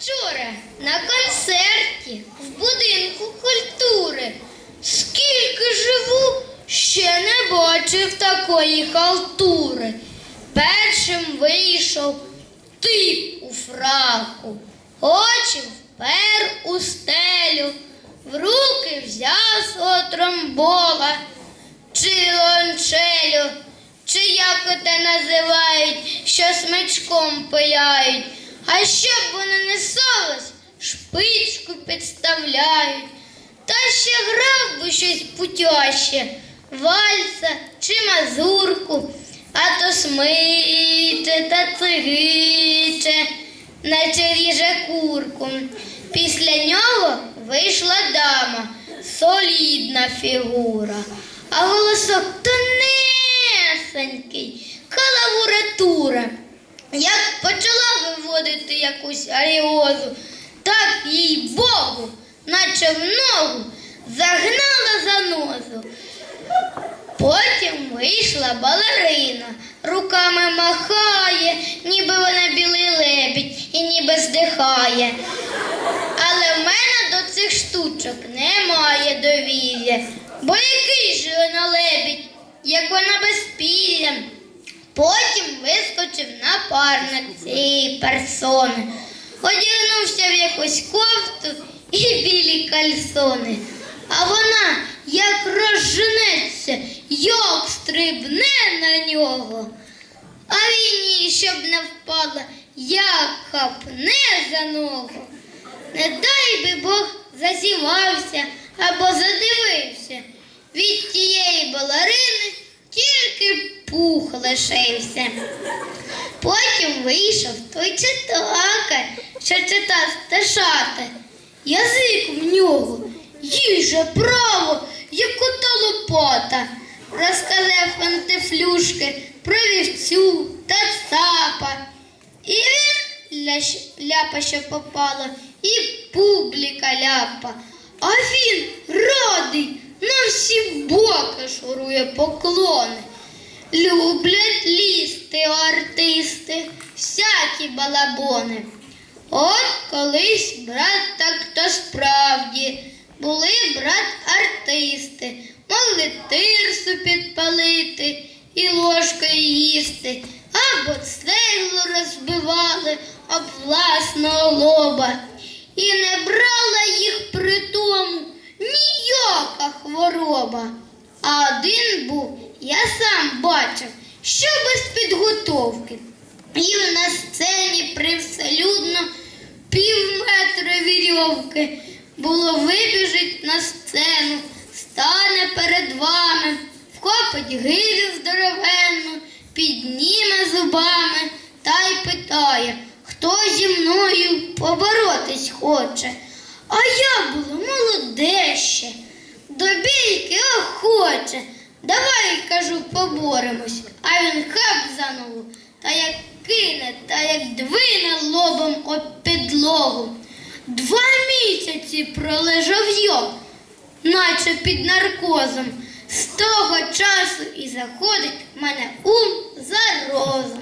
Вчора на концерті в будинку культури. Скільки живу, ще не бачив такої халтури. Першим вийшов тип у фраку, очі впер у стелю, в руки взяв свого тромбола чи лончелю, чи як оте називають, що смичком пиляють. А щоб воно не совалось, шпичку підставляють. Та ще грав би щось путяще, вальса чи мазурку, а то смиче та цигиче, наче ріже курку. Після нього вийшла дама, солідна фігура, а голосок тонесенький, калавуратура. Як виводити якусь аріозу, так їй Богу, наче в ногу, загнала занозу. Потім вийшла балерина, руками махає, ніби вона білий лебідь і ніби здихає. Але в мене до цих штучок немає довір'я, бо який же вона лебідь, як вона безпілля. Потім вискочив напарник цієї персони, одягнувся в якусь кофту і білі кальсони. А вона як розженеться, як стрибне на нього. А він їй, щоб не впала, як хапне за ногу. Не дай би Бог зазівався або задивився. Від тієї балерини пух лишився. Потім вийшов той читака, що читав стешати. Язик в нього, їже право, як ота лопата. Розказав фантифлюшки про вівцю та цапа. І він лящ, ляпа, що попало, і публіка ляпа. А він радий, на всі боки шурує поклони. Люблять лізти артисти, всякі балабони. От колись брат так то справді були брат артисти, могли тирсу підпалити і ложкою їсти, або цеглу розбивали об власного лоба. І не брала їх при тому ніяка хвороба. А один був, я сам бачив, що без підготовки. І на сцені привселюдно пів метра вірьовки було вибіжить на сцену, стане перед вами, вхопить гирю здоровенну, підніме зубами та й питає, хто зі мною поборотись хоче. А я була молоде ще, до бійки охоче. Давай, кажу, поборемось. А він хап за ногу, та як кине, та як двине лобом об підлогу. Два місяці пролежав йог, наче під наркозом. З того часу і заходить в мене ум за розум.